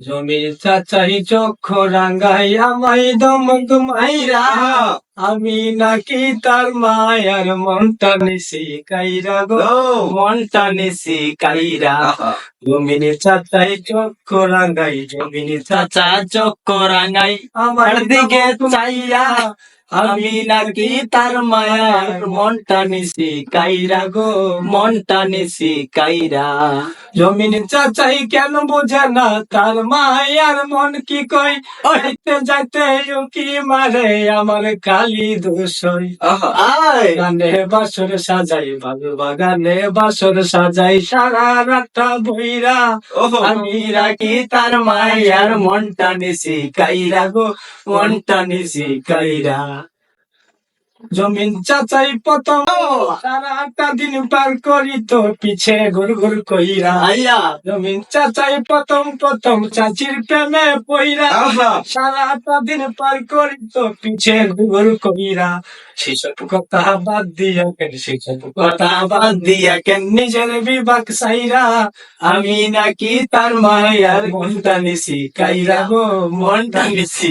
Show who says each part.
Speaker 1: জমির চাচাই চক্ষু রাঙ্গাই আমাই দমক মাইরা। আমি নাকি তার মায়ার মনটা নিছি কাইরা গো মনটা নিছি কাইরা। জমির চাচাই চক্ষু রাঙ্গাই জমির চাচা চক্ষু রাঙ্গাই আমার দিকে চাইয়া। আমি নাকি তার মায়ার মনটা নিছি কাইরা গো মনটা নিছি কাইরা। জমিন চাচাই কেন বোঝে না? তার মায়ার মন কি কই হইতে যাইতে কি মারে আমার কালি দোষই। আয়! গানে বাসর সাজাই বাবু বাগানে বাসর সাজাই সারা রাতটা বইরা। আমি রাখি তার মায়ার মনটা নিছি কাইরা গো মনটা নিছি কাইরা। জমিন চাচাই প্রথম সারা আটটা দিন পার করি তো পিছে ঘুর ঘুর কইরা। আইয়া। জমিন চাচাই প্রথম প্রথম চাচির প্রেমে পইরা। সারা আটটা দিন পার করি তো পিছে ঘুর ঘুর কইরা। সেসব কথা বাদ দিয়া কেন সেসব কথা বাদ দিয়া কেন নিজের বিবাক সাইরা। আমি নাকি তার মায়ার মনটা নিছি কাইরা গো মনটা নিছি